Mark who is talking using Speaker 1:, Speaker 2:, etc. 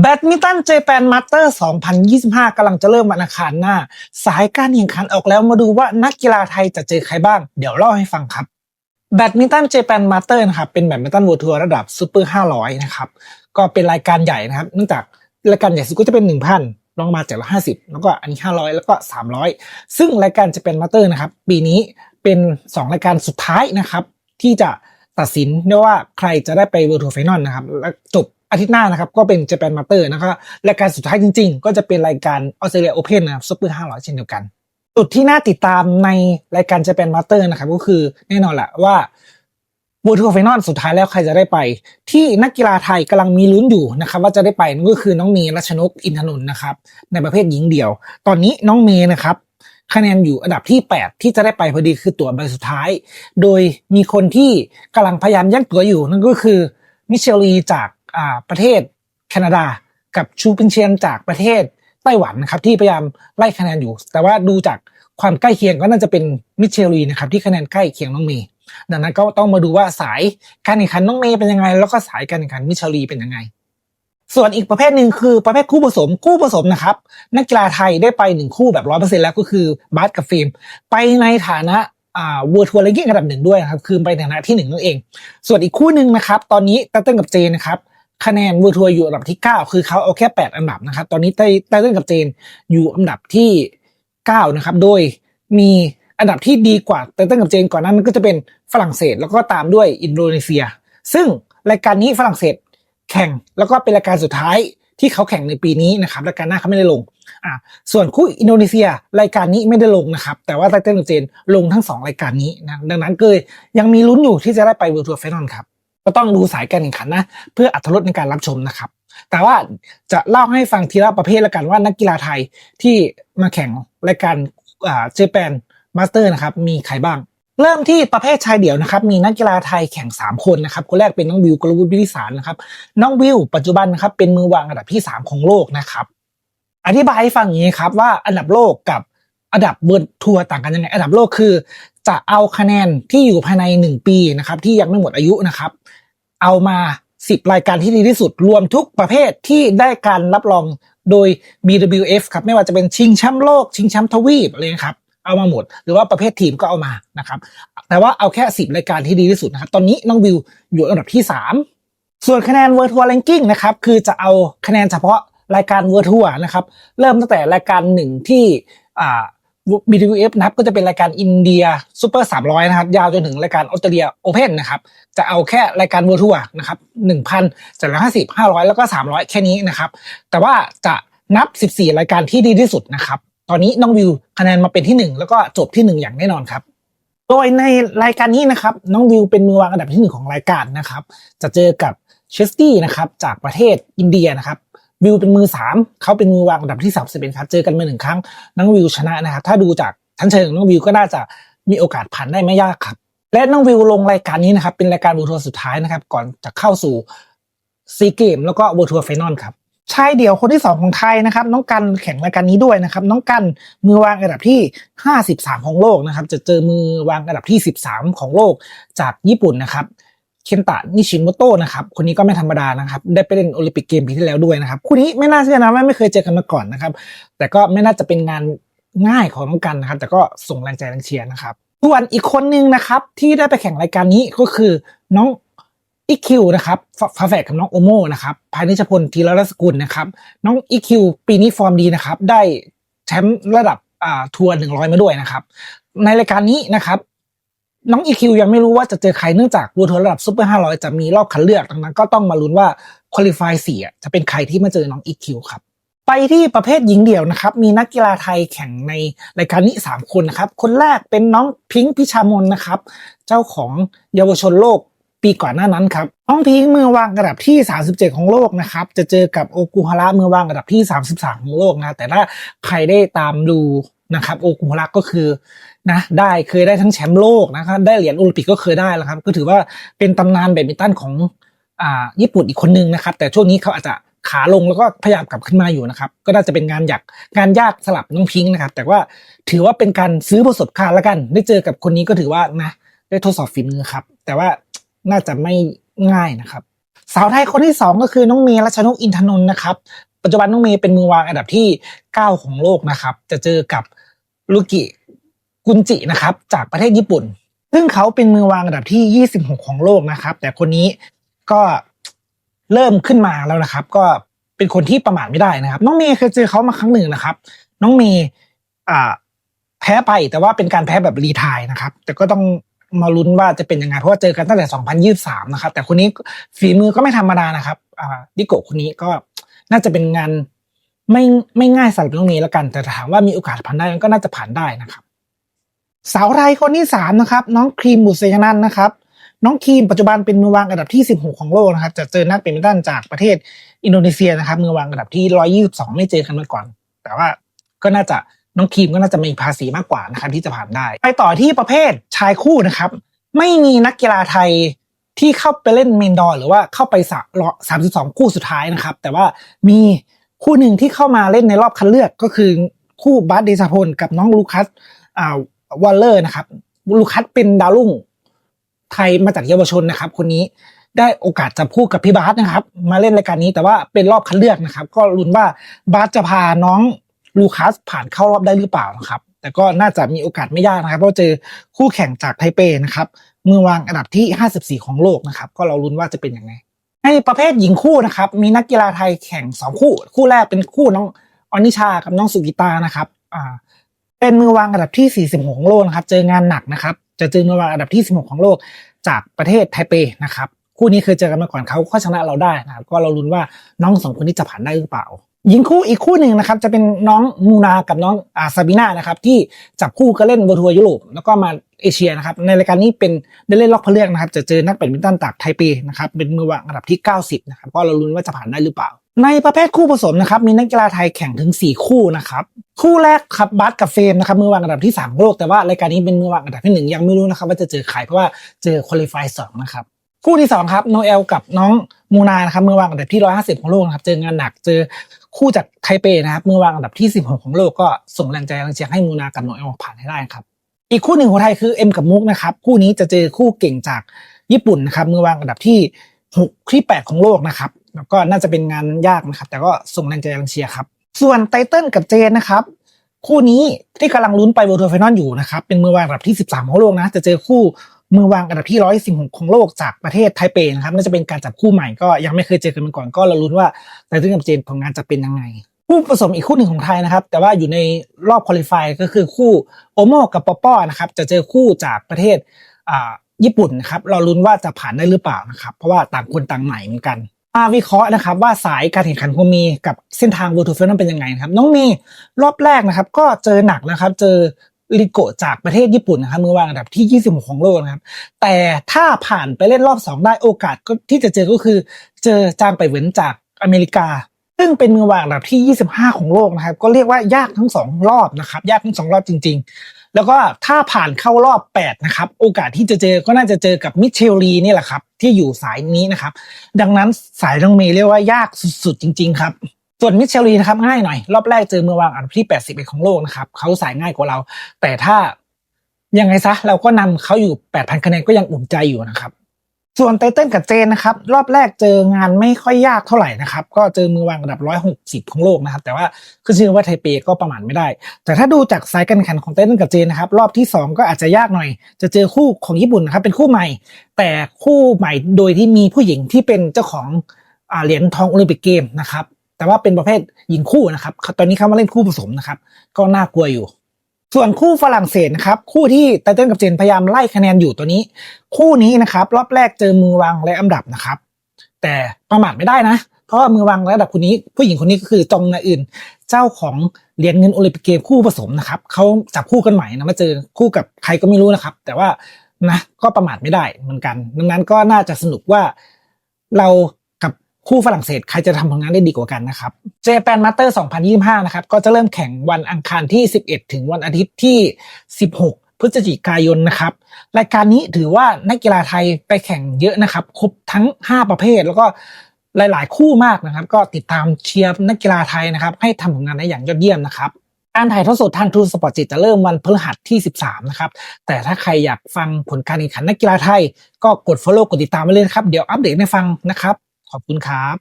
Speaker 1: แบดมินตันเจแปนมาสเตอร์ 2025 กำลังจะเริ่มวันอังคารหน้า สายการแข่งขันออกแล้วมาดูว่านักกีฬาไทยจะเจอใครบ้าง เดี๋ยวเล่าให้ฟังครับ แบดมินตันเจแปนมาสเตอร์นะครับ เป็นแบดมินตันเวอร์ทัวร์ระดับซูเปอร์ 500 นะครับ ก็เป็นรายการใหญ่นะครับ เนื่องจากรายการใหญ่สุดก็จะเป็น 1,000ลองมาจากละ50 แล้วก็อันนี้500 แล้วก็ 300 ซึ่งรายการเจแปนมาสเตอร์นะครับ ปีนี้เป็น 2 รายการสุดท้ายนะครับ ที่จะตัดสินได้ว่าใครจะได้ไปเวอร์ทัวร์ไฟนอลนะครับ และจบ อาทิตย์หน้านะครับ ก็เป็นเจแปนมาเตอร์นะครับรายการสุดท้ายจริงๆ ก็จะเป็นรายการออสเตรเลียโอเพนนะครับซูเปอร์500เช่นเดียวกัน จุดที่น่าติดตามในรายการเจแปนมาเตอร์นะครับ ก็คือแน่นอนแหละว่าเวอร์ทัวร์ไฟนอลสุดท้ายแล้วใครจะได้ไป ที่นักกีฬาไทยกำลังมีลุ้นอยู่นะครับ ว่าจะได้ไปนั่นก็คือน้องเมย์รัชนกอินทนนท์นะครับ ในประเภทหญิงเดี่ยว ตอนนี้น้องเมย์นะครับคะแนนอยู่อันดับที่ 8 ที่จะได้ไปพอดีคือตั๋วใบสุดท้าย โดยมีคนที่กำลังพยายามแย่งตั๋วอยู่นั่นก็คือมิเชลลีจาก ประเทศแคนาดา กับชูปินเชียนจากประเทศไต้หวันนะครับที่พยายามไล่คะแนนอยู่ แต่ว่าดูจากความใกล้เคียงก็น่าจะเป็นมิเชลีนะครับที่คะแนนใกล้เคียงน้องเมย์ดังนั้นก็ต้องมาดูว่าสายการแข่งขันน้องเมย์เป็นยังไง แล้วก็สายการแข่งขันมิเชลีเป็นยังไง ส่วนอีกประเภทหนึ่งคือประเภทคู่ผสมคู่ผสมนะครับนักกีฬาไทยได้ไปหนึ่งคู่แบบร้อยเปอร์เซ็นแล้วก็คือบาสกับฟิล์มไปในฐานะอ่าเวอร์ทัวร์เลงกิ้งอันดับหนึ่งด้วยนะครับ คือไปในฐานะที่หนึ่งนั่นเอง ส่วนอีกคู่หนึ่งนะครับ ตอนนี้ไตเติ้ลกับเจนนะครับ คะแนนเวอร์ทัวร์อยู่อันดับที่ 9 คือเขาเอาแค่ 8 อันดับนะครับ ตอนนี้ไตไตเติ้ลกับเจนอยู่อันดับที่ 9 นะครับ โดยมีอันดับที่ดีกว่าไตเติ้ลกับเจนก่อนนั้นก็จะเป็นฝรั่งเศสแล้วก็ตามด้วยอินโดนีเซีย ซึ่งรายการนี้ฝรั่งเศสแข่งแล้วก็เป็นรายการสุดท้ายที่เขาแข่งในปีนี้นะครับรายการหน้าเขาไม่ได้ลงอ่าส่วนคู่อินโดนีเซียรายการนี้ไม่ได้ลงนะครับ แต่ว่าไตเติ้ลกับเจนลงทั้งสองรายการนี้นะดังนั้นเลยยังมีลุ้นอยู่ที่จะได้ไปเวอร์ทัวร์ไฟนอลครับ ก็ต้องดูสายการแข่งขันนะ เพื่ออัตรถรสในการรับชมนะครับ แต่ว่าจะเล่าให้ฟังทีละประเภทละกันว่านักกีฬาไทยที่มาแข่งรายการเจแปนมาสเตอร์นะครับมีใครบ้าง เริ่มที่ประเภทชายเดี่ยวนะครับ มีนักกีฬาไทยแข่ง 3 คนนะครับ คนแรกเป็นน้องวิวกรวุฒิวิริสารนะครับ น้องวิวปัจจุบันนะครับเป็นมือวางอันดับที่ 3 ของโลกนะครับ อธิบายให้ฟังอย่างนี้ครับว่าอันดับโลกกับอันดับเบิร์ดทัวร์ต่างกันยังไง อันดับโลกคือ จะเอาคะแนนที่อยู่ภายใน 1 ปีนะครับที่ยังไม่หมดอายุนะครับ เอามา 10 รายการที่ดีที่สุด รวมทุกประเภทที่ได้การรับรองโดย BWF ครับ ไม่ว่าจะเป็นชิงแชมป์โลก ชิงแชมป์ทวีปอะไรนะครับเอามาหมด หรือว่าประเภททีมก็เอามานะครับ แต่ว่าเอาแค่ 10 รายการที่ดีที่สุดนะครับ ตอนนี้น้องวิวอยู่อันดับที่ 3 ส่วนคะแนน World Tour Ranking นะครับ คือจะเอาคะแนนเฉพาะรายการ World Tour นะครับ เริ่มตั้งแต่รายการหนึ่งที่อ่า BWF นะครับก็จะเป็นรายการอินเดียซูเปอร์300นะครับ ยาวจนถึงรายการออสเตรเลียโอเพนนะครับ จะเอาแค่รายการ World Tour นะครับ1,000 750 500แล้วก็300แค่นี้นะครับ แต่ว่าจะนับ14รายการที่ดีที่สุดนะครับ ตอนนี้น้องวิวคะแนนมาเป็นที่1แล้วก็จบที่1อย่างแน่นอนครับ โดยในรายการนี้นะครับ น้องวิวเป็นมือวางอันดับที่หนึ่งของรายการนะครับ จะเจอกับเชสตี้นะครับจากประเทศอินเดียนะครับ วิวเป็นมือสามเขาเป็นมือวางอันดับที่สามสิบเอ็ดครับเจอกันมาหนึ่งครั้งน้องวิวชนะนะครับ ถ้าดูจากชั้นเชิงน้องวิวก็น่าจะมีโอกาสผ่านได้ไม่ยากครับ และน้องวิวลงรายการนี้นะครับ เป็นรายการบูทัวร์สุดท้ายนะครับ ก่อนจะเข้าสู่ซีเกมแล้วก็บูทัวร์ไฟนอลครับชายเดี่ยวคนที่ 2 ของไทยนะครับ น้องกันแข่งรายการนี้ด้วยนะครับ น้องกันมือวางอันดับที่ 53 ของโลกนะครับ จะเจอมือวางอันดับที่ 13 ของโลกจากญี่ปุ่นนะครับ เคนตะนิชิโมโตะนะครับคนนี้ก็ไม่ธรรมดานะครับ ได้ไปเล่นโอลิมปิกเกมปีที่แล้วด้วยนะครับคู่นี้ไม่น่าเชื่อนะว่าไม่เคยเจอกันมาก่อนนะครับ แต่ก็ไม่น่าจะเป็นงานง่ายของน้องกันนะครับ แต่ก็ส่งแรงใจแรงเชียร์นะครับส่วนอีกคนนึงนะครับ ที่ได้ไปแข่งรายการนี้ก็คือน้องอีคิวนะครับฝาแฝดกับน้องโอโมนะครับภายในชพลทีรรัสกุลนะครับน้องอีคิวปีนี้ฟอร์มดีนะครับ ได้แชมป์ระดับอ่าทัวร์หนึ่งร้อยมาด้วยนะครับ ในรายการนี้นะครับ น้องอีคิวยังไม่รู้ว่าจะเจอใครเนื่องจากวัวทัวร์ระดับซุปเปอร์ห้าร้อยจะมีรอบคัดเลือกดังนั้นก็ต้องมาลุ้นว่าคุริฟายสี่จะเป็นใครที่มาเจอน้องอีคิวครับ ไปที่ประเภทหญิงเดี่ยวนะครับ มีนักกีฬาไทยแข่งในรายการนี้ 3 คนนะครับ คนแรกเป็นน้องพิงค์พิชามนนะครับ เจ้าของเยาวชนโลกปีก่อนหน้านั้นครับน้องพิงค์มือวางอันดับที่ 37 ของโลกนะครับ จะเจอกับโอกุฮาระมือวางอันดับที่ 33 ของโลกนะแต่ถ้าใครได้ตามดู นะครับโอกุฮาระก็คือนะได้เคยได้ทั้งแชมป์โลกนะครับได้เหรียญโอลิมปิกก็เคยได้แล้วครับ ก็ถือว่าเป็นตำนานแบดมินตันของอ่าญี่ปุ่นอีกคนนึงนะครับ แต่ช่วงนี้เขาอาจจะขาลงแล้วก็พยายามกลับขึ้นมาอยู่นะครับ ก็น่าจะเป็นงานอยากงานยากสลับน้องพิงค์นะครับ แต่ว่าถือว่าเป็นการซื้อประสบการณ์แล้วกัน ได้เจอกับคนนี้ก็ถือว่านะได้ทดสอบฝีมือครับ แต่ว่าน่าจะไม่ง่ายนะครับ สาวไทยคนที่สองก็คือน้องเมย์รัชนกอินทนนท์นะครับปัจจุบันน้องเมย์เป็นมือวางอันดับที่ 9 ของโลกนะครับ จะเจอกับ ลูกิกุนจินะครับจากประเทศญี่ปุ่น ซึ่งเขาเป็นมือวางอันดับที่ 26 ของโลกนะครับ แต่คนนี้ก็เริ่มขึ้นมาแล้วนะครับ ก็เป็นคนที่ประมาทไม่ได้นะครับ น้องเมย์เคยเจอเขามาครั้งหนึ่งนะครับ น้องเมย์อ่าแพ้ไปแต่ว่าเป็นการแพ้แบบรีทายนะครับ แต่ก็ต้องมาลุ้นว่าจะเป็นยังไงเพราะว่าเจอกันตั้งแต่ 2023 นะครับ แต่คนนี้ฝีมือก็ไม่ธรรมดานะครับอ่าดิโกคนนี้ก็น่าจะเป็นงาน ไม่ไม่ง่ายสำหรับน้องเมย์แล้วกัน แต่ถามว่ามีโอกาสผ่านได้ก็น่าจะผ่านได้นะครับ สาวไทยคนที่สามนะครับ น้องครีมบุษยนันท์นะครับ น้องครีมปัจจุบันเป็นมือวางอันดับที่ 16 ของโลกนะครับ จะเจอนักแบดมินตันจากประเทศอินโดนีเซียนะครับมือวางอันดับที่ 122 ไม่เจอกันมาก่อน แต่ว่าก็น่าจะน้องครีมก็น่าจะมีภาษีมากกว่านะครับที่จะผ่านได้ ไปต่อที่ประเภทชายคู่นะครับ ไม่มีนักกีฬาไทยที่เข้าไปเล่นเมนดอร์หรือว่าเข้าไปสามสิบสองคู่สุดท้ายนะครับ แต่ว่ามี คู่หนึ่งที่เข้ามาเล่นในรอบคัดเลือกก็คือคู่บาสเดชาพลกับน้องลูคัสอ่าวอลเลอร์นะครับลูคัสเป็นดาวรุ่งไทยมาจากเยาวชนนะครับ คนนี้ได้โอกาสจะพูดกับพี่บาสนะครับ มาเล่นรายการนี้แต่ว่าเป็นรอบคัดเลือกนะครับ ก็ลุ้นว่าบาสจะพาน้องลูคัสผ่านเข้ารอบได้หรือเปล่านะครับ แต่ก็น่าจะมีโอกาสไม่ยากนะครับ เพราะเจอคู่แข่งจากไทเปนะครับมือวางอันดับที่ 54 ของโลกนะครับ ก็เราลุ้นว่าจะเป็นยังไง ในประเภทหญิงคู่นะครับ มีนักกีฬาไทยแข่งสองคู่ คู่แรกเป็นคู่น้องอนิชากับน้องสุกิตานะครับอ่าเป็นมือวางอันดับที่ 40 ของโลกนะครับ เจองานหนักนะครับ จะเจอมือวางอันดับที่ 16 ของโลกจากประเทศไทเปนะครับ คู่นี้เคยเจอกันมาก่อนเขาก็ชนะเราได้นะครับ ก็เราลุ้นว่าน้องสองคนนี้จะผ่านได้หรือเปล่า หญิงคู่อีกคู่หนึ่งนะครับจะเป็นน้องมูนากับน้องอาซาบิน่านะครับที่จับคู่ก็เล่นบทัวร์ยุโรปแล้วก็มาเอเชียนะครับในรายการนี้เป็นได้เล่นล็อกเพเลือกนะครับจะเจอนักแบดมินตันจากไทเปนะครับเป็นมือวางอันดับที่ 90นะครับก็เราลุ้นว่าจะผ่านได้หรือเปล่า ในประเภทคู่ผสมนะครับมีนักกีฬาไทยแข่งถึง 4 คู่นะครับคู่แรกครับบัสกับเฟมนะครับมือวางอันดับที่3โลกแต่ว่ารายการนี้เป็นมือวางอันดับที่หนึ่งยังไม่รู้นะครับว่าจะเจอใครเพราะว่าเจอคุริฟายสองนะครับคู่ที่สองครับโนเอลกับน้องมูนานะครับมือวางอันดับที่ 150 ของโลกนะครับเจองานหนักเจอ คู่จากไทเปนะครับมือวางอันดับที่16ของโลกก็ส่งแรงใจแรงเชียร์ให้มูนากับโนเอลผ่านให้ได้ครับ อีกคู่หนึ่งของไทยคือเอ็มกับมุกนะครับคู่นี้จะเจอคู่เก่งจากญี่ปุ่นนะครับมือวางอันดับที่6ที่ 8 ของโลกนะครับ แล้วก็น่าจะเป็นงานยากนะครับ แต่ก็ส่งแรงใจแรงเชียร์ครับส่วนไตเติ้ลกับเจนนะครับคู่นี้ที่กำลังลุ้นไปเวอร์ทัวร์ไฟนอลอยู่นะครับเป็นมือวางอันดับที่ 13 ของโลกนะจะเจอคู่ มือวางอันดับที่116ของโลกจากประเทศไทเปนะครับน่าจะเป็นการจับคู่ใหม่ก็ยังไม่เคยเจอกันมาก่อนก็เราลุ้นว่าไตเติ้ลกับเจนผลงานจะเป็นยังไงคู่ผสมอีกคู่หนึ่งของไทยนะครับ แต่ว่าอยู่ในรอบคุริฟายก็คือคู่โอโมกับปอปอนะครับ จะเจอคู่จากประเทศญี่ปุ่นนะครับ เราลุ้นว่าจะผ่านได้หรือเปล่านะครับ เพราะว่าต่างคนต่างใหม่เหมือนกันมาวิเคราะห์นะครับ ว่าสายการแข่งขันของมีกับเส้นทางบูทูเฟนนั้นเป็นยังไงครับ น้องมย์รอบแรกนะครับ ก็เจอหนักนะครับ เจอ ริโกจากประเทศญี่ปุ่นนะครับมือวางอันดับที่ 26 ของโลกนะครับ แต่ถ้าผ่านไปเล่นรอบ 2 ได้โอกาสที่จะเจอก็คือ เจอจางไปเหวินจากอเมริกา ซึ่งเป็นมือวางอันดับที่ 25 ของโลกนะครับ ก็เรียกว่ายากทั้งสองรอบนะครับ ยากทั้งสองรอบจริง ๆ แล้วก็ถ้าผ่านเข้ารอบ 8 นะครับ โอกาสที่จะเจอก็น่าจะเจอกับมิเชลลีนี่แหละครับ ที่อยู่สายนี้นะครับ ดังนั้นสายน้องเมย์เรียกว่ายากสุดๆจริง ๆ ครับ ส่วนมิเชลลีนะครับง่ายหน่อย รอบแรกเจอมือวางอันดับที่81ของโลกนะครับเขาสายง่ายกว่าเรา แต่ถ้ายังไงซะเราก็นำเขาอยู่ 8,000 คะแนนก็ยังอุ่นใจอยู่นะครับ ส่วนไตเติ้ลกับเจนนะครับ รอบแรกเจองานไม่ค่อยยากเท่าไหร่นะครับ ก็เจอมือวางอันดับ 160 ของโลกนะครับ แต่ว่าคือชื่อว่าไทเปก็ประมาทไม่ได้ แต่ถ้าดูจากสายการแข่งของไตเติ้ลกับเจนนะครับ รอบที่ 2 ก็อาจจะยากหน่อย จะเจอคู่ของญี่ปุ่นนะครับ เป็นคู่ใหม่ แต่คู่ใหม่โดยที่มีผู้หญิงที่เป็นเจ้าของอเหรียญทองโอลิมปิกเกมนะครับ แต่ว่าเป็นประเภทหญิงคู่นะครับ ตอนนี้เขามาเล่นคู่ผสมนะครับ ก็น่ากลัวอยู่ ส่วนคู่ฝรั่งเศสนะครับ คู่ที่ไตเติ้ลกับเจนพยายามไล่คะแนนอยู่ตัวนี้ คู่นี้นะครับ รอบแรกเจอมือวางและอันดับนะครับ แต่ประมาทไม่ได้นะ เพราะว่ามือวางและอันดับคนนี้ ผู้หญิงคนนี้ก็คือจงนาอื่น เจ้าของเหรียญเงินโอลิมปิกเกมคู่ผสมนะครับเขาจับคู่กันใหม่นะมาเจอคู่กับใครก็ไม่รู้นะครับ แต่ว่านะก็ประมาทไม่ได้เหมือนกัน ดังนั้นก็น่าจะสนุกว่าเรา คู่ฝรั่งเศสใครจะทำผลงานได้ดีกว่ากันนะครับเจแปนมาสเตอร์ 2025 นะครับ ก็จะเริ่มแข่งวันอังคารที่ 11 ถึงวันอาทิตย์ที่ 16 พฤศจิกายนนะครับ รายการนี้ถือว่านักกีฬาไทยไปแข่งเยอะนะครับ ครบทั้ง 5 ประเภท แล้วก็หลาย ๆ คู่มากนะครับ ก็ติดตามเชียร์นักกีฬาไทยนะครับ ให้ทำผลงานได้อย่างยอดเยี่ยมนะครับการถ่ายทอดสดทางทูสปอร์ตจิตจะเริ่มวันพฤหัสที่ 13 นะครับ แต่ถ้าใครอยากฟังผลการแข่งขันนักกีฬาไทย ก็กด follow กดติดตามไว้เลยนะครับ เดี๋ยวอัปเดตให้ฟังนะครับ ขอบคุณครับ